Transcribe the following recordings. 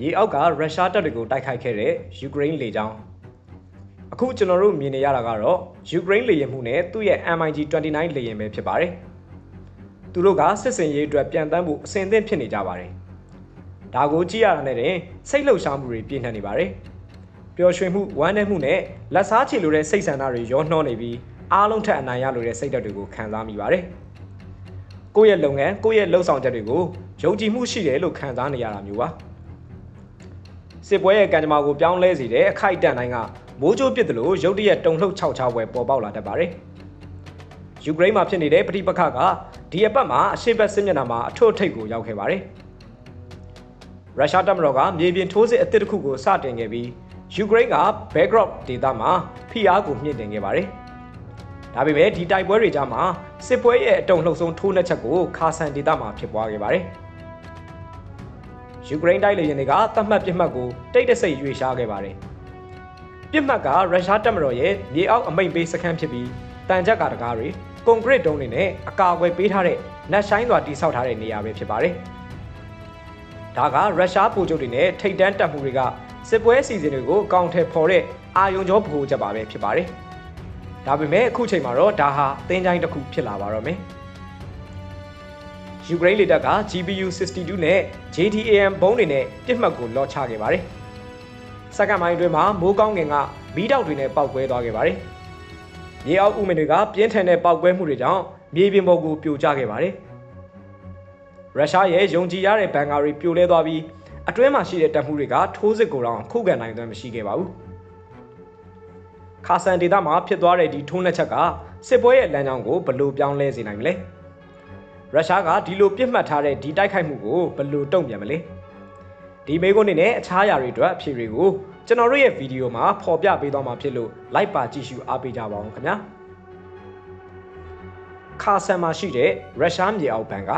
မြေအောက်ကရုရှားတပ်တွေကိုတိုက်ခိုက်ခဲ့တဲ့ယူကရိန်းလေကြောင်းအခုကျွန်တော်တို့မြင်နေရတာကတော့ယူကရိန်းလေယာဉ်မှုနဲ့သူ့ရဲ့ MiG-29 လေယာဉ်ပဲဖြစ်ပါတယ်သူတို့ကစစ်စင်ရေးအတွက်ပြန်တမ်းဖို့အဆင်သင့်ဖြစ်နေကြပါတယ်ဒါကိုကြည့်ရတာနဲ့တင်စိတ်လှုပ်ရှားမှုတွေပြင်းထန်နေပါတယ်ပျော်ရွှင်မှုဝမ်းနည်းမှုနဲ့လက်စားချေလိုတဲ့စိတ်ဆန္ဒတွေရောနှောနေပြီးအားလုံးထက်အနိုင်ရလိုတဲ့စိတ်ဓာတ်တွေကိုခံစားမိပါတယ်ကိုယ့်ရဲ့လုပ်ငန်းကိုယ့်ရဲ့လှုပ်ဆောင်ချက်တွေကိုယုံကြည်မှုရှိတယ်လို့ခံစားနေရတာမျိုးပါ စစ်ပွဲရဲ့ကံကြမ္မာကိုပြောင်းလဲစေတဲ့အခိုက်အတန့်တိုင်းကမိုးကြိုးပစ်တယ်လို့ရုတ်တရက်တုံလှုပ်ခြောက်ခြားပွဲပေါ်ပေါက်လာတတ်ပါတယ်ယူကရိန်းမှာဖြစ်နေတဲ့ပဋိပက္ခကဒီအပတ်မှာအရှေ့ဘက်စစ်မျက်နှာမှာအထွတ်အထိပ်ကိုရောက်ခဲ့ပါတယ်ရုရှားတပ်မတော်ကမြေပြင်ထိုးစစ်အသစ်တစ်ခုကိုစတင်ခဲ့ပြီးယူကရိန်းကဘဲဂရော့ဒေသမှာဖိအားကိုမြင့်တင်ခဲ့ပါတယ်။ဒါပေမဲ့ဒီတိုက်ပွဲတွေကြားမှာစစ်ပွဲရဲ့အတုံလှုပ်ဆုံးထိုးနှက်ချက်ကိုခါဆန်ဒေသမှာဖြစ်ပွားခဲ့ပါတယ်။ ယူကရိန်းတိုက်လေယာဉ်တွေကတတ်မှတ်ပြစ်မှတ်ကိုတိတ်တဆိတ်ရွေရှားခဲ့ပါတယ်။ပြစ်မှတ်ကရုရှားတပ်မတော်ရဲ့မြေအောက်အမိန့်ပေးစခန်းဖြစ်ပြီးတန်ကြပ်ကာတကားတွေကွန်ကရစ်တုံးတွေနဲ့အကာအကွယ်ပေးထားတဲ့နက်ရှိုင်းစွာတိစောက်ထားတဲ့နေရာပဲဖြစ်ပါတယ်။ဒါကရုရှားပိုချုပ်တွေနဲ့ထိတ်တန်းတပ်မှုတွေကစစ်ပွဲအစီအစဉ်တွေကိုအကောင့်ထဲပေါ်တဲ့အာယုံကြောဗဟိုချက်ပါပဲဖြစ်ပါတယ်။ဒါပေမဲ့အခုချိန်မှာတော့ဒါဟာသင်္ချိုင်းတစ်ခုဖြစ်လာပါတော့မယ်။ ယူကရိန်းလေတပ်က GPU 62 နဲ့ JDAM ဘုံးတွေနဲ့ပြစ်မှတ်ကိုလော့ချခဲ့ပါတယ်။စက္ကန့်ပိုင်းအတွင်းမှာမိုးကောင်းငင်ကမီးတောက်တွေနဲ့ပောက်ကွဲသွားခဲ့ပါတယ်။မြေအောက်ဥမင်တွေကပြင်းထန်တဲ့ပောက်ကွဲမှုတွေကြောင့်မြေပြင်ပေါ်ကိုပြိုကျခဲ့ပါတယ်။ရုရှားရဲ့ယုံကြည်ရတဲ့ဘန်ကာတွေပြိုလဲသွားပြီးအတွင်းမှာရှိတဲ့တပ်မှုတွေကထိုးစစ်ကိုတော့ခုခံနိုင်သွင်းမရှိခဲ့ပါဘူး။ခါဆန်ဒေသမှာဖြစ်သွားတဲ့ဒီထိုးနှက်ချက်ကစစ်ပွဲရဲ့လမ်းကြောင်းကိုဘလို့ပြောင်းလဲစေနိုင်မလဲ။ ရုရှားကဒီလိုပြစ်မှတ်ထားတဲ့ဒီတိုက်ခိုက်မှုကိုဘလို့တုံ့ပြန်မလဲ။ဒီမေးခွန်းတွေနဲ့အခြားအရာတွေအတွက်အဖြေတွေကိုကျွန်တော်တို့ရဲ့ဗီဒီယိုမှာဖော်ပြပေးသွားမှာဖြစ်လို့ like ပါကြည့်ရှုအားပေးကြပါအောင်ခင်ဗျာ။ခါဆန်မှာရှိတဲ့ရုရှားမြေအောက်ဘဏ်က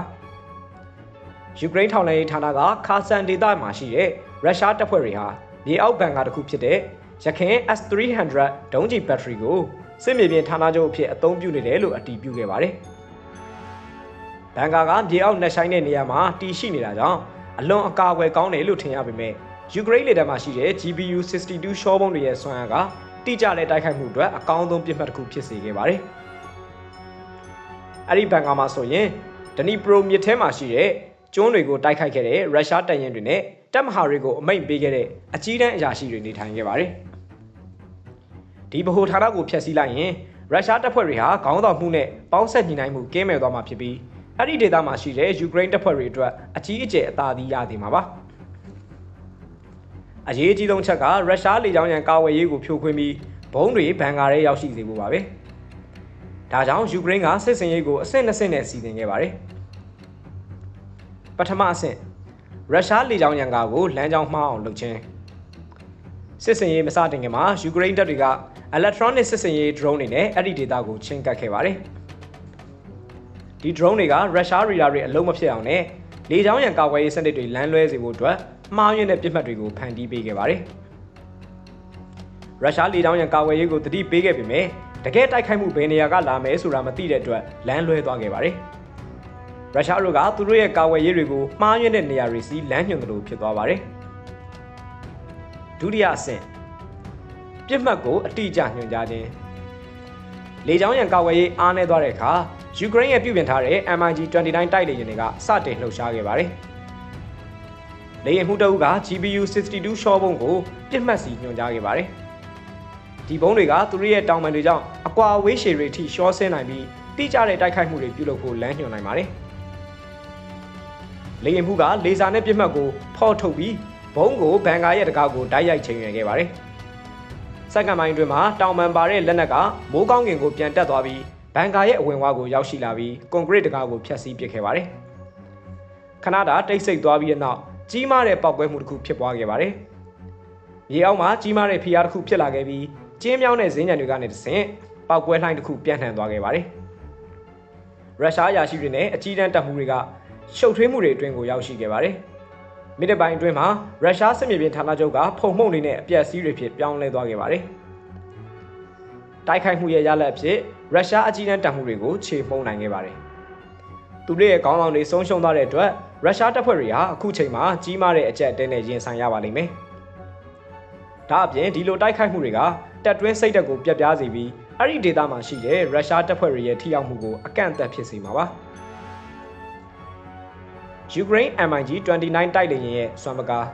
ယူကရိန်းထောက်လှမ်းရေးဌာနကခါဆန်ဒေသမှာရှိတဲ့ရုရှားတပ်ဖွဲ့တွေဟာမြေအောက်ဘဏ်ကတစ်ခုဖြစ်တဲ့ရခင် S300 ဒုံးကျည်ဘက်ထရီကိုစစ်မြေပြင်ဌာနချုပ်အဖြစ်အသုံးပြုနေတယ်လို့အတည်ပြုခဲ့ပါတယ်။ ဘန်ကာကမြေအောက်နှက်ဆိုင်တဲ့နေရာမှာတည်ရှိနေတာကြောင့်အလွန်အကာအကွယ်ကောင်းတယ်လို့ထင်ရပေမဲ့ယူကရိန်းလေတပ်မှာရှိတဲ့ GPU 62ရှောဘုံတွေရဲ့စွမ်းအားကတိကျတဲ့တိုက်ခိုက်မှုအတွက်အကောင်းဆုံးပြစ်မှတ်တစ်ခုဖြစ်စေခဲ့ပါတယ်။အဲ့ဒီဘန်ကာမှာဆိုရင်ဒနီပရိုမြစ်ထဲမှာရှိတဲ့ကျွန်းတွေကိုတိုက်ခိုက်ခဲ့တဲ့ရုရှားတပ်ရင်တွေနဲ့တပ်မဟာတွေကိုအမိန့်ပေးခဲ့တဲ့အကြီးတန်းအရာရှိတွေနေထိုင်ခဲ့ပါတယ်။ဒီဗဟိုဌာနကိုဖျက်ဆီးလိုက်ရင်ရုရှားတပ်ဖွဲ့တွေဟာခေါင်းဆောင်မှုနဲ့ပေါင်းဆက်ညီနိုင်မှုကင်းမဲ့သွားမှာဖြစ်ပြီး အဲ့ဒီဒေသမှာရှိတဲ့ယူကရိန်းတပ်ဖွဲ့တွေအတွက်အကြီးအကျယ်အသာစီးရသေးမှာပါ။အရေးကြီးဆုံးချက်ကရုရှားလေကြောင်းရန်ကာဝယ်ရေးကိုဖြိုခွင်းပြီးဘုံတွေဘန်ကာရဲရောက်ရှိစေဖို့ပါပဲ။ဒါကြောင့်ယူကရိန်းကစစ်စင်ရေးကိုအဆင့်၂ဆင့်နဲ့စီစဉ်ခဲ့ပါတယ်။ပထမအဆင့်ရုရှားလေကြောင်းရန်ကားကိုလမ်းကြောင်းမှားအောင်လုပ်ခြင်းစစ်စင်ရေးမစတင်ခင်မှာယူကရိန်းတပ်တွေက electronic စစ်စင်ရေး drone တွေနဲ့အဲ့ဒီဒေတာကိုချင်းကပ်ခဲ့ပါတယ် ဒီ drone တွေကရုရှားရီဒါတွေအလုံးမဖြစ်အောင်နဲ့လေကြောင်းရန်ကာကွယ်ရေးစနစ်တွေလမ်းလွဲစေဖို့အတွက်မှားယွင်းတဲ့ပြစ်မှတ်တွေကိုဖန်တီးပေးခဲ့ပါတယ်ရုရှားလေကြောင်းရန်ကာကွယ်ရေးကိုတတိပေးခဲ့ပေမဲ့တကယ်တိုက်ခိုက်မှုဘယ်နေရာကလာမယ်ဆိုတာမသိတဲ့အတွက်လမ်းလွဲသွားခဲ့ပါတယ်ရုရှားတို့ကသူတို့ရဲ့ကာဝယ်ရေးတွေကိုမှားယွင်းတဲ့နေရာတွေစီလမ်းညွှန်သလိုဖြစ်သွားပါတယ်ဒုတိယအဆင့်ပြစ်မှတ်ကိုအတိအကျညွှန်ကြားခြင်းလေကြောင်းရန်ကာဝယ်ရေးအားနည်းသွားတဲ့အခါ ယူကရိန်းရဲ့ပြုပြင်ထားတဲ့ MiG-29 တိုက်လေယာဉ်တွေကစတင်လှုပ်ရှားခဲ့ပါတယ်လေယာဉ်မှုတအုပ်က GPU 62 short ဘုံကိုပြစ်မှတ်စီညွှန်ကြားခဲ့ပါတယ်ဒီဘုံတွေကသူတို့ရဲ့တောင်ပန်တွေကြောင့်အကွာဝေးရှည်တွေထိရှော့ဆင်းနိုင်ပြီးတိကျတဲ့တိုက်ခိုက်မှုတွေပြုလုပ်ဖို့လမ်းညွှန်နိုင်ပါတယ်လေရင်မှုကလေဆာနဲ့ပြစ်မှတ်ကိုဖော့ထုတ်ပြီးဘုံကိုဘန်ကာရဲ့တကားကိုတိုက်ရိုက်ချိန်ရွယ်ခဲ့ပါတယ်။စက္ကန့်ပိုင်းအတွင်းမှာတောင်ပန်ပါတဲ့လက်နက်ကမိုးကောင်းကင်ကိုပြန်တက်သွားပြီး ဘန်ကာရဲ့အဝင်ဝါကိုရောက်ရှိလာပြီးကွန်ကရစ်တကားကိုဖျက်ဆီးပစ်ခဲ့ပါတယ်။ခဏတာတိတ်ဆိတ်သွားပြီးတဲ့နောက်ကြီးမားတဲ့ပောက်ကွဲမှုတစ်ခုဖြစ်ပွားခဲ့ပါတယ်။မြေအောက်မှာကြီးမားတဲ့ဖိအားတစ်ခုဖြစ်လာခဲ့ပြီးကျင်းမြောင်းတဲ့ဇင်းညံတွေကနေတဆင့်ပောက်ကွဲလှိုင်းတစ်ခုပြန့်နှံ့သွားခဲ့ပါတယ်။ရုရှားအရာရှိတွေနဲ့အကြီးတန်းတပ်မှုတွေကရှုပ်ထွေးမှုတွေအတွင်းကိုရောက်ရှိခဲ့ပါတယ်။မိနစ်ပိုင်းအတွင်းမှာရုရှားစစ်မြေပြင်ဌာနချုပ်ကဖုံမှုန့်တွေနဲ့အပြက်စီးတွေဖြစ်ပြောင်းလဲသွားခဲ့ပါတယ်။ တိုက်ခိုက်မှုရဲ့ရလဒ်အဖြစ်ရုရှားအကြီးတန်းတပ်မှုတွေကိုခြေမှုန်းနိုင်ခဲ့ပါတယ်။သူတို့ရဲ့ခေါင်းဆောင်တွေဆုံးရှုံးသွားတဲ့အတွက်ရုရှားတပ်ဖွဲ့တွေဟာအခုချိန်မှာကြီးမားတဲ့အကြက်တဲနဲ့ရင်ဆိုင်ရပါလိမ့်မယ်။ဒါအပြင်ဒီလိုတိုက်ခိုက်မှုတွေကတပ်တွင်းစိတ်တက်ကိုပြတ်ပြားစေပြီးအဲ့ဒီဒေသမှာရှိတဲ့ရုရှားတပ်ဖွဲ့တွေရဲ့ထိရောက်မှုကိုအကန့်အသတ်ဖြစ်စေမှာပါ။ Ukraine MiG 29တိုက်လေယာဉ်ရဲ့စွမ်းပကား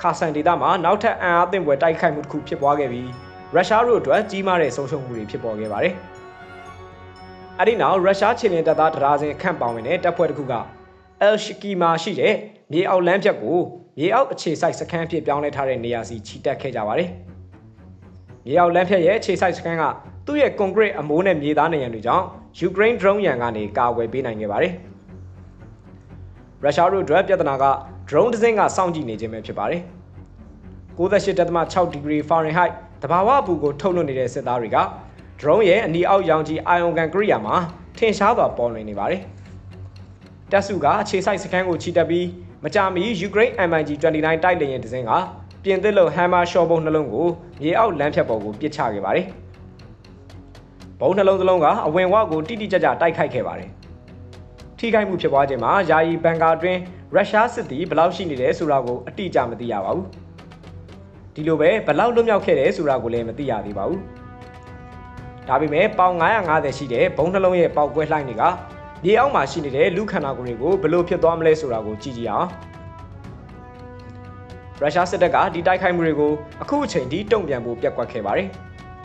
ခါဆန်ဒေသမှာနောက်ထပ်အံအားသင့်ပွဲတိုက်ခိုက်မှုတစ်ခုဖြစ်ပွားခဲ့ပြီး ရုရှားတို့အတွက်ကြီးမားတဲ့ဆုံးရှုံးမှုတွေဖြစ်ပေါ်ခဲ့ပါတယ်။အဲဒီနောက်ရုရှားခြေလျင်တပ်သားတရာစင်ခန့်ပါဝင်တဲ့တပ်ဖွဲ့တစ်ခုက El Shiki မှာရှိတဲ့မြေအောက်လမ်းဖြတ်ကိုမြေအောက်အခြေစိုက်စခန်းဖြစ်ပြောင်းလဲထားတဲ့နေရာစီချီတက်ခဲ့ကြပါတယ်။မြေအောက်လမ်းဖြတ်ရဲ့အခြေစိုက်စခန်းကသူ့ရဲ့ကွန်ကရစ်အမိုးနဲ့မြေသားနေရန်တွေကြောင့် Ukraine drone ရန်ကနေကာကွယ်ပေးနိုင်ခဲ့ပါတယ်။ရုရှားတို့အတွက်ပြဿနာက drone တစ်စင်းကစောင့်ကြည့်နေခြင်းပဲဖြစ်ပါတယ်။98.6 degree Fahrenheit တဘာဝအပူကိုထုတ်လွှတ်နေတဲ့စစ်သားတွေက drone ရဲ့အနီအောက်ရောင်ခြည်အာယုံကန်ကရိယာမှာထင်ရှားစွာပေါ်လွင်နေပါတယ်။တပ်စုကအခြေစိုက်စခန်းကိုချီတက်ပြီးမကြာမီ Ukraine MiG 29တိုက်လေယာဉ်တစ်စင်းကပြင်သစ်လို့ Hammer shot ဘုံနှလုံးကိုမြေအောက်လမ်းဖြတ်ပေါ်ကိုပစ်ချခဲ့ပါတယ်။ဘုံနှလုံးသလုံးကအဝင်ဝကိုတိတိကျကျတိုက်ခိုက်ခဲ့ပါတယ်။ထိခိုက်မှုဖြစ်ပွားခြင်းမှာယာယီဘန်ကာအတွင်းရုရှားစစ်သည်ဘယ်လောက်ရှိနေတယ်ဆိုတာကိုအတိအကျမသိရပါဘူး။ ဒီလိုပဲဘယ်လောက်လွတ်မြောက်ခဲ့တယ်ဆိုတာကိုလည်းမသိရသေးပါဘူး။ဒါပေမဲ့ပေါင်950ရှိတဲ့ဘုံနှလုံးရဲ့ပေါက်ကွဲလှိုင်းတွေကမြေအောက်မှာရှိနေတဲ့လူခန္ဓာကိုယ်တွေကိုဘယ်လိုဖြစ်သွားမလဲဆိုတာကိုကြည့်ကြည့်အောင်။ရုရှားစစ်တပ်ကဒီတိုက်ခိုက်မှုတွေကိုအခုအချိန်ထိတုံ့ပြန်ဖို့ပြက်ကွက်ခဲ့ပါတယ်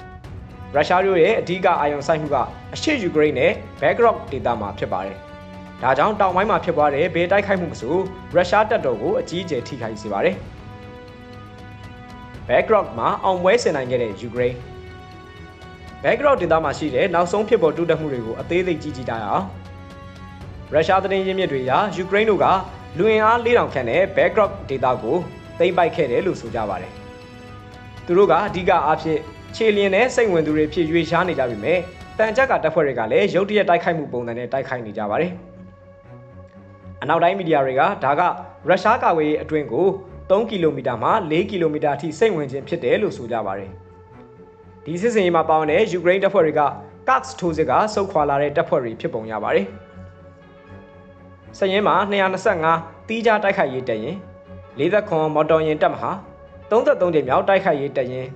။ရုရှားတို့ရဲ့အဓိကအာရုံစိုက်မှုကအရှေ့ယူကရိန်းနဲ့ဘက်ဂရော့ဒေသမှာဖြစ်ပါတယ်။ဒါကြောင့်တောင်ပိုင်းမှာဖြစ်ပွားတဲ့ဘေးတိုက်ခိုက်မှုကဆိုရုရှားတပ်တော်ကိုအကြီးအကျယ်ထိခိုက်စေပါတယ်။ background မှာအောင်ပွဲဆင်နိုင်ခဲ့တဲ့ယူကရိန်း background ဒေသမှာရှိတဲ့နောက်ဆုံးဖြစ်ပေါ်တိုးတက်မှုတွေကိုအသေးစိတ်ကြည့်ကြည့်ကြရအောင်ရုရှားသတင်းရင်းမြစ်တွေအရယူကရိန်းတို့ကလူအင်အား4000ခန့်နဲ့ background ဒေသကိုသိမ်းပိုက်ခဲ့တယ်လို့ဆိုကြပါတယ်သူတို့ကအဓိကအားဖြင့်ခြေလျင်နဲ့စိတ်ဝင်သူတွေဖြစ်ရွေရှားနေကြပြီမဲ့တန်ကြပ်ကတပ်ဖွဲ့တွေကလည်းရုတ်တရက်တိုက်ခိုက်မှုပုံစံနဲ့တိုက်ခိုက်နေကြပါတယ်အနောက်တိုင်းမီဒီယာတွေကဒါကရုရှားကာကွယ်ရေးအတွင်းကို 3ကီလိုမီတာမှ4ကီလိုမီတာအထိစိတ်ဝင်ခြင်းဖြစ်တယ်လို့ဆိုကြပါတယ်။ဒီစစ်စင်ရေးမှာပါဝင်တဲ့ယူကရိန်းတပ်ဖွဲ့တွေက Kaks ထိုးစစ်ကဆုတ်ခွာလာတဲ့တပ်ဖွဲ့တွေဖြစ်ပုံရပါတယ်။စရင်မှာ225တီးခြားတိုက်ခိုက်ရေးတပ်ရင်49မော်တော်ယာဉ်တပ်မဟာ33ကြိမ်မြောက်တိုက်ခိုက်ရေးတပ်ရင်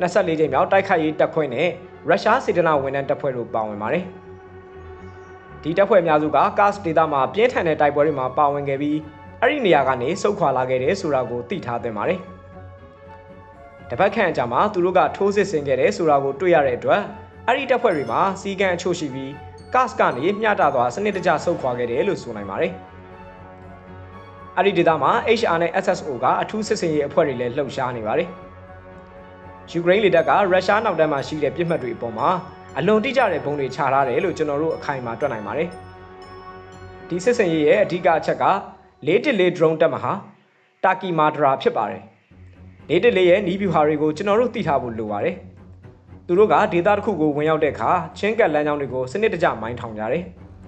24ကြိမ်မြောက်တိုက်ခိုက်ရေးတပ်ခွဲနဲ့ရုရှားစေတနာဝန်ထမ်းတပ်ဖွဲ့တို့ပါဝင်ပါတယ်။ဒီတပ်ဖွဲ့အများစုက Kars ဒေသမှာပြင်းထန်တဲ့တိုက်ပွဲတွေမှာပါဝင်ခဲ့ပြီး အဲ့ဒီနေရာကနေစုခွာလာခဲ့တယ်ဆိုတာကိုသိထားသင့်ပါတယ်။တပတ်ခန့်အကြာမှာသူတို့ကထိုးစစ်ဆင်ခဲ့တယ်ဆိုတာကိုတွေ့ရတဲ့အတွက်အဲ့ဒီတပ်ဖွဲ့တွေမှာစီကံအချို့ရှိပြီး Kars ကနေမျှတသွားစနစ်တကျစုခွာခဲ့တယ်လို့ဆိုနိုင်ပါတယ်။အဲ့ဒီဒေသမှာ HR နဲ့ SSO ကအထူးစစ်စင်ရေးအဖွဲ့တွေလည်းလှုပ်ရှားနေပါတယ်။ယူကရိန်းလေတပ်ကရုရှားနောက်တန်းမှာရှိတဲ့ပြစ်မှတ်တွေအပေါ်မှာအလွန်တိကျတဲ့ဘုံတွေချထားတယ်လို့ကျွန်တော်တို့အခိုင်အမာတွက်နိုင်ပါတယ်။ဒီစစ်စင်ရေးရဲ့အဓိကအချက်က 414 drone တက်မှာဟာတာကီမာဒရာဖြစ်ပါတယ်။414ရဲ့နီးဗျူဟာတွေကိုကျွန်တော်တို့သိထားဖို့လိုပါတယ်။သူတို့ကဒေတာတစ်ခုကိုဝင်ရောက်တဲ့အခါချင်းကပ်လမ်းကြောင်းတွေကိုစနစ်တကျမိုင်းထောင်ကြတယ်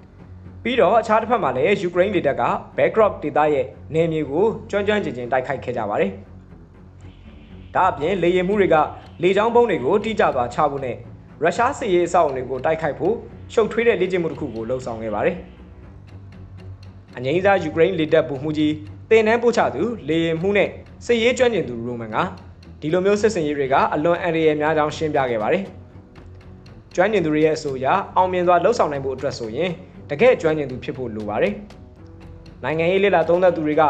။ပြီးတော့အခြားတစ်ဖက်မှာလည်းယူကရိန်းလေတပ်က backdrop ဒေတာရဲ့နေမြေကိုကျွမ်းကျွမ်းကျင်ကျင်တိုက်ခိုက်ခဲ့ကြပါတယ်။ဒါအပြင်လေယာဉ်မှုတွေကလေကြောင်းပုံးတွေကိုတိကျစွာချဖို့နဲ့ရုရှားစစ်ရေးအဆောက်အအုံတွေကိုတိုက်ခိုက်ဖို့ရှုပ်ထွေးတဲ့လေ့ကျင့်မှုတစ်ခုကိုလှုံ့ဆော်ခဲ့ပါတယ်။ အငိမ့်စားယူကရိန်းလေတပ်ဗိုလ်မှူးကြီးတင်နန်းပို့ချသူလေယာဉ်မှုနဲ့စစ်ရေးကျွမ်းကျင်သူရိုမန်ကဒီလိုမျိုးစစ်စင်ရေးတွေကအလွန်အန္တရာယ်များကြောင်းရှင်းပြခဲ့ပါတယ်။ကျွမ်းကျင်သူတွေရဲ့အဆိုအရအောင်မြင်စွာလှုပ်ဆောင်နိုင်ဖို့အတွက်ဆိုရင်တကယ်ကျွမ်းကျင်သူဖြစ်ဖို့လိုပါတယ်။နိုင်ငံရေးလေ့လာသုံးသပ်သူတွေက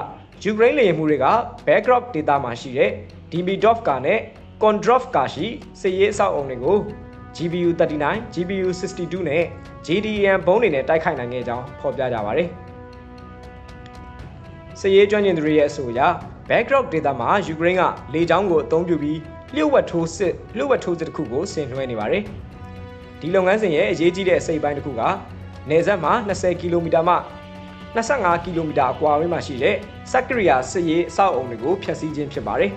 ယူကရိန်းလေယာဉ်မှုတွေက backdrop data မှာရှိတဲ့ Dimitovka နဲ့ Kondrovka ရှိစစ်ရေးအဆောက်အုံတွေကို GPU 39, GPU 62နဲ့ GDM ဘုံးတွေနဲ့တိုက်ခိုက်နိုင်ခဲ့ကြောင်းဖော်ပြကြပါတယ်။ စစ်ရေးကျွမ်းကျင်သူတွေရဲ့အဆိုအရ backdrop data မှာယူကရိန်းကလေကြောင်းကိုအသုံးပြုပြီးလျှို့ဝှက်ထိုးစစ်လျှို့ဝှက်ထိုးစစ်တစ်ခုကိုဆင်နွှဲနေပါတယ်။ဒီလုပ်ငန်းစဉ်ရဲ့အရေးကြီးတဲ့အစိပ်ပိုင်းတစ်ခုကနေဆက်မှာ20ကီလိုမီတာမှ25ကီလိုမီတာအကွာအဝေးမှာရှိတဲ့စက်ကရိယာစစ်ရေးအဆောက်အုံတွေကိုဖျက်ဆီးခြင်းဖြစ်ပါတယ်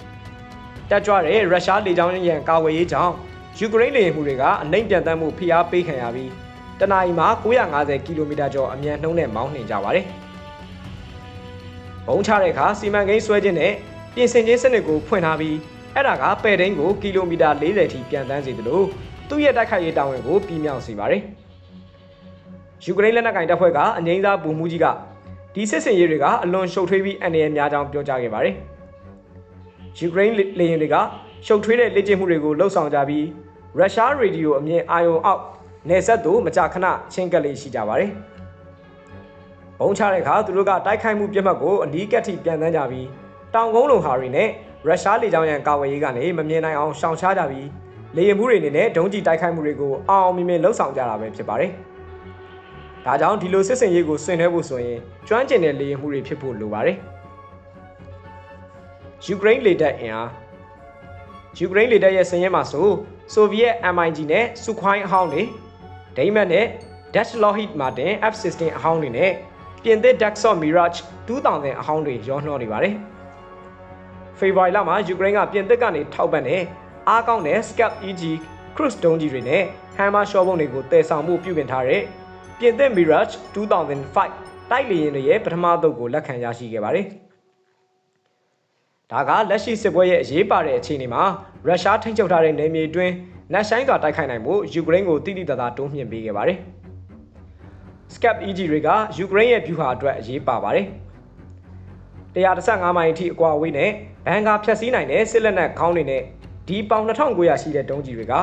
။တက်ကြွတဲ့ရုရှားလေကြောင်းရန်ကာဝယ်ရေးကြောင့်ယူကရိန်းလေယာဉ်မှုတွေကအနှိမ့်ပြန်တမ်းမှုဖိအားပေးခံရပြီးတနအီမှာ950ကီလိုမီတာကျော်အမြန်နှုန်းနဲ့မောင်းနှင်ကြပါတယ်။ ဘုံချတဲ့အခါစီမံကိန်းဆွဲခြင်းနဲ့ပြင်ဆင်ခြင်းစနစ်ကိုဖွင့်ထားပြီးအဲ့ဒါကပဲ့ဒိန်းကိုကီလိုမီတာ40ထိပြန်တန်းစေသလိုသူ့ရဲ့တိုက်ခိုက်ရေးတာဝန်ကိုပြင်းမြောက်စေပါတယ်။ယူကရိန်းလက်နက်ကိုင်တပ်ဖွဲ့ကအငိမ့်စားဗိုလ်မှူးကြီးကဒီစစ်စင်ရေးတွေကအလွန်ရှုပ်ထွေးပြီးအန္တရာယ်များကြောင်းပြောကြားခဲ့ပါတယ်။ယူကရိန်းလေယာဉ်တွေကရှုပ်ထွေးတဲ့လေ့ကျင့်မှုတွေကိုလှုပ်ဆောင်ကြပြီးရုရှားရေဒီယိုအမြင်အာယုံအောက်နေဆက်သူမကြာခဏချင်းကပ်လေးရှိကြပါတယ်။ ဘုံချတဲ့အခါသူတို့ကတိုက်ခိုက်မှုပြစ်မှတ်ကိုအနီးကပ်ထိပြန်တန်းကြပြီးတောင်ကုန်းလုံဟာတွေနဲ့ရုရှားလေကြောင်းရန်ကာဝယ်ရေးကနေမမြင်နိုင်အောင်ရှောင်ရှားကြပြီးလေယာဉ်မှုတွေအနေနဲ့ဒုံးကျည်တိုက်ခိုက်မှုတွေကိုအောင်အောင်မြင်မြင်လှုပ်ဆောင်ကြတာပဲဖြစ်ပါတယ်။ဒါကြောင့်ဒီလိုစစ်စင်ရေးကိုဆင်နွှဲဖို့ဆိုရင်ကျွမ်းကျင်တဲ့လေယာဉ်မှုတွေဖြစ်ဖို့လိုပါတယ်။ယူကရိန်းလေတပ်အင်အားယူကရိန်းလေတပ်ရဲ့စင်ရဲမှာဆိုဆိုဗီယက် MiG နဲ့စုခွိုင်းအဟောင်းတွေဒိမတ်နဲ့ Dutch Lockheed Martin F-16 အဟောင်းတွေနဲ့ ပြင်သစ် Dassault Mirage 2000အဟောင်းတွေရောနှောနေပါတယ်။ဖေဖော်ဝါရီလမှာယူကရိန်းကပြင်သစ်ကနေထောက်ပံ့တဲ့အားကောင်းတဲ့ Scalp EG cruise ဒုံးကြီးတွေနဲ့ Hammer ရှော့ဘုံတွေကိုတည်ဆောင်မှုပြုပြင်ထားတဲ့ပြင်သစ် Mirage 2005တိုက်လေယာဉ်တွေရဲ့ပထမသုတ်ကိုလက်ခံရရှိခဲ့ပါတယ်။ဒါကလက်ရှိစစ်ပွဲရဲ့အရေးပါတဲ့အခြေအနေမှာရုရှားထိန်းချုပ်ထားတဲ့နယ်မြေတွင်းနက်ဆိုင်ကတိုက်ခိုက်နိုင်မှုယူကရိန်းကိုတိတိတသားတိုးမြှင့်ပေးခဲ့ပါတယ်။ Scap EG တွေကယူကရိန်းရဲ့ဗျူဟာအတွက်အရေးပါပါတယ်။135မိုင်အထိအကွာအဝေးနဲ့ဘန်ကာဖြတ်စည်းနိုင်တဲ့စစ်လက်နက်ခေါင်းတွေနဲ့ဒီပေါင်2900ရှိတဲ့ဒုံးကျည်တွေက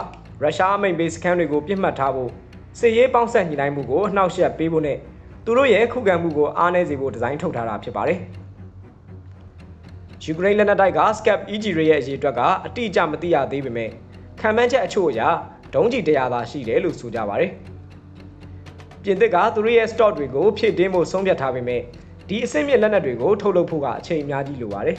ရုရှားအမိန်ဘေးစခန်းတွေကိုပြစ်မှတ်ထားဖို့စစ်ရေးပေါင်းဆက်ညှိနှိုင်းမှုကိုနှောက်ယှက်ပေးဖို့နဲ့သူတို့ရဲ့ခုခံမှုကိုအားနည်းစေဖို့ဒီဇိုင်းထုတ်ထားတာဖြစ်ပါတယ်။ယူကရိန်းလက်နက်တိုက်က Scap EG တွေရဲ့အရေးအတွက်ကအတိအကျမသိရသေးပေမဲ့ခံမှန်းချက်အချို့အရဒုံးကျည်100သာရှိတယ်လို့ဆိုကြပါတယ်။ ပြင်သစ်ကသူတို့ရဲ့ stock တွေကိုဖြည့်တင်းဖို့ဆုံးဖြတ်ထားပေမဲ့ဒီအဆင့်မြင့်လက်နက်တွေကိုထုတ်လုပ်ဖို့ကအချိန်အများကြီးလိုပါတယ်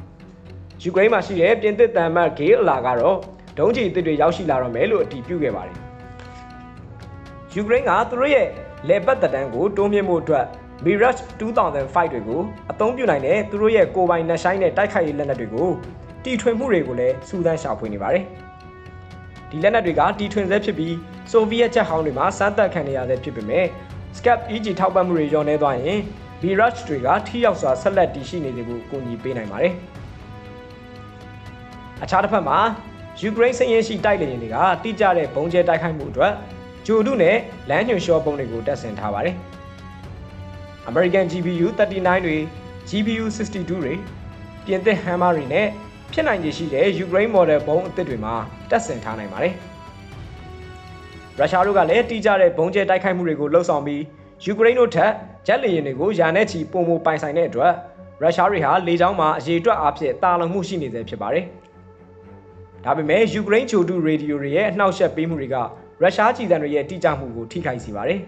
။ယူကရိန်းမှာရှိတဲ့ပြင်သစ်တန်မတ်ဂေးအလာကတော့ဒုံးကျည်အသစ်တွေရောက်ရှိလာတော့မယ်လို့အတည်ပြုခဲ့ပါတယ်။ယူကရိန်းကသူတို့ရဲ့လေပတ်တပ်တန်းကိုတိုးမြှင့်ဖို့အတွက် Mirage 2005တွေကိုအသုံးပြုနိုင်တဲ့သူတို့ရဲ့ကိုယ်ပိုင်နှက်ဆိုင်တဲ့တိုက်ခိုက်ရေးလက်နက်တွေကိုတီထွင်မှုတွေကိုလည်းစူးစမ်းရှာဖွေနေပါတယ်။ဒီလက်နက်တွေကတီထွင်ဆဲဖြစ်ပြီး ဆိုဗီယက်ချက်ဟောင်းတွေမှာစမ်းသပ်ခံနေရဆဲဖြစ်ပေမဲ့ Scap EG ထောက်ပံ့မှုတွေရောနေသွားရင် Mirage တွေကထိရောက်စွာဆက်လက်တည်ရှိနေစေဖို့ကူညီပေးနိုင်ပါတယ်။အခြားတစ်ဖက်မှာယူကရိန်းစည်ရင်ရှိတိုက်လေယာဉ်တွေကတိကျတဲ့ဘုံကျဲတိုက်ခိုက်မှုအတွက်ဂျိုဒုနဲ့လမ်းညွှန်ရှော့ပုံတွေကိုတပ်ဆင်ထားပါတယ်။ American GPU 39တွေ GPU 62တွေပြင်သစ် Hammer တွေနဲ့ဖြစ်နိုင်ခြေရှိတဲ့ Ukraine model ဘုံအသစ်တွေမှာတပ်ဆင်ထားနိုင်ပါတယ်။ ရုရှားတို့ကလည်းတိကျတဲ့ဘုံကျဲတိုက်ခိုက်မှုတွေကိုလှုံ့ဆော်ပြီးယူကရိန်းတို့ထက်ဂျက်လေယာဉ်တွေကိုယာနဲ့ချီပုံမပိုင်ဆိုင်တဲ့အတွက်ရုရှားတွေဟာလေကြောင်းမှာအရေးအတွက်အဖြစ်တာလုံမှုရှိနေသေးဖြစ်ပါတယ်။ဒါပေမဲ့ယူကရိန်းချိုတူရေဒီယိုတွေရဲ့အနှောက်အယှက်ပေးမှုတွေကရုရှားကြည်စံတွေရဲ့တိကျမှုကိုထိခိုက်စေပါတယ်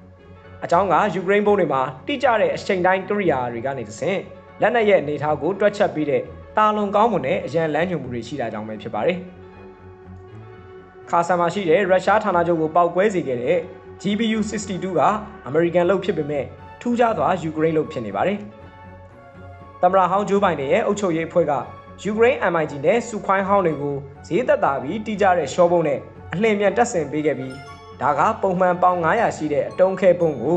။အကြောင်းကယူကရိန်းဘုံတွေမှာတိကျတဲ့အချိန်တိုင်းကိရိယာတွေကနေသဖြင့်လက်နက်ရဲ့အနေအထားကိုတွက်ချက်ပြီးတဲ့တာလွန်ကောင်းမွန်တဲ့အရန်လန်းညွန်မှုတွေရှိတာကြောင့်ပဲဖြစ်ပါတယ်။ ခါဆန်မှာရှိတဲ့ရုရှားဌာနချုပ်ကိုပောက်ကွဲစေခဲ့တဲ့ GPU 62ကအမေရိကန်လုပ်ဖြစ်ပေမဲ့ထူးခြားစွာယူကရိန်းလုပ်ဖြစ်နေပါတယ်။သမ္မတဟောင်းဂျိုးဘိုင်ဒန်ရဲ့အုပ်ချုပ်ရေးအဖွဲ့ကယူကရိန်း MIG နဲ့စူခွိုင်းဟောင်းတွေကိုဈေးသက်သာပြီးတိကျတဲ့ရှော့ဘုံနဲ့အလှည့်မြန်တက်ဆင်ပေးခဲ့ပြီးဒါကပုံမှန်ပေါင်900ရှိတဲ့အတုံးခဲပုံကို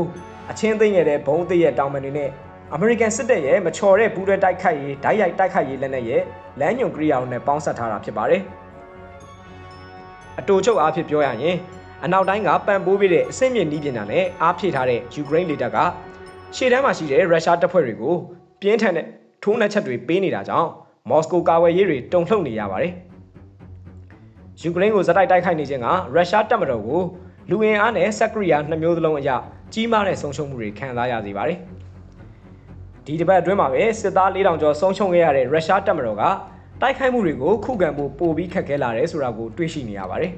အချင်းသိမ့်ရတဲ့ဘုံသစ်ရဲ့တောင်ပန်တွေနဲ့အမေရိကန်စစ်တပ်ရဲ့မချော်တဲ့ဘူးတဲ့တိုက်ခိုက်ရေးဓာတ်ရိုက်တိုက်ခိုက်ရေးလက်နက်ရဲ့လမ်းညွန်ကိရိယာတွေနဲ့ပေါင်းစပ်ထားတာဖြစ်ပါတယ်။ အတူချုပ်အားဖြင့်ပြောရရင်အနောက်တိုင်းကပံ့ပိုးပေးတဲ့အဆင့်မြင့်နည်းပညာနဲ့အားဖြည့်ထားတဲ့ယူကရိန်းလေတပ်ကရှေ့တန်းမှာရှိတဲ့ရုရှားတပ်ဖွဲ့တွေကိုပြင်းထန်တဲ့ထိုးနှက်ချက်တွေပေးနေတာကြောင့်မော်စကိုကာဝယ်ရေးတွေတုံ့လှုပ်နေရပါတယ်။ယူကရိန်းကိုဇက်တိုက်တိုက်ခိုက်နေခြင်းကရုရှားတပ်မတော်ကိုလူဝင်အားနဲ့စက်ကရိယာနှစ်မျိုးစလုံးအရကြီးမားတဲ့ဆုံးရှုံးမှုတွေခံစားရစေပါတယ်။ဒီတစ်ပတ်အတွင်းမှာပဲစစ်သား4000ကျော်ဆုံးရှုံးခဲ့ရတဲ့ရုရှားတပ်မတော်က တိုက်ခိုက်မှုတွေကိုခုခံဖို့ပိုပြီးခက်ခဲလာတယ်ဆိုတာကိုတွေ့ရှိနေရပါတယ်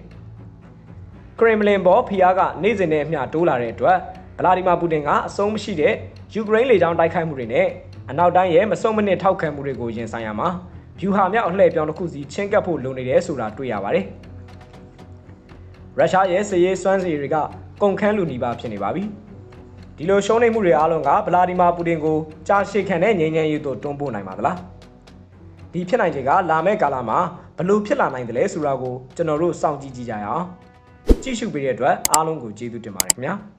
။ကရင်မလင်ဘော်ဖီယာကနေ့စဉ်နဲ့အမျှတိုးလာတဲ့အတွက်ဗလာဒီမာပူတင်ကအဆုံးမရှိတဲ့ယူကရိန်းလေကြောင်းတိုက်ခိုက်မှုတွေနဲ့အနောက်တိုင်းရဲ့မဆုံးမနစ်ထောက်ခံမှုတွေကိုရင်ဆိုင်ရမှာဗျူဟာမြောက်အလှည့်ပြောင်းတစ်ခုစီချင်းကပ်ဖို့လိုနေတယ်ဆိုတာတွေ့ရပါတယ်။ရုရှားရဲ့စစ်ရေးစွမ်းစီတွေကကုန်ခန်းလူနီးပါးဖြစ်နေပါပြီ။ဒီလိုရှုံးနိမ့်မှုတွေအားလုံးကဗလာဒီမာပူတင်ကိုကြာရှည်ခံတဲ့ငြိမ်းချမ်းရေးသို့တွန်းပို့နိုင်ပါသလား။ ဒီဖြစ်နိုင်ခြေကလာမယ့်ကာလမှာဘလို့ဖြစ်လာနိုင်တယ်လဲဆိုတာကိုကျွန်တော်တို့စောင့်ကြည့်ကြည့်ကြရအောင်။ကြည့်ရှုပေးတဲ့အတွက်အားလုံးကိုကျေးဇူးတင်ပါတယ်ခင်ဗျာ။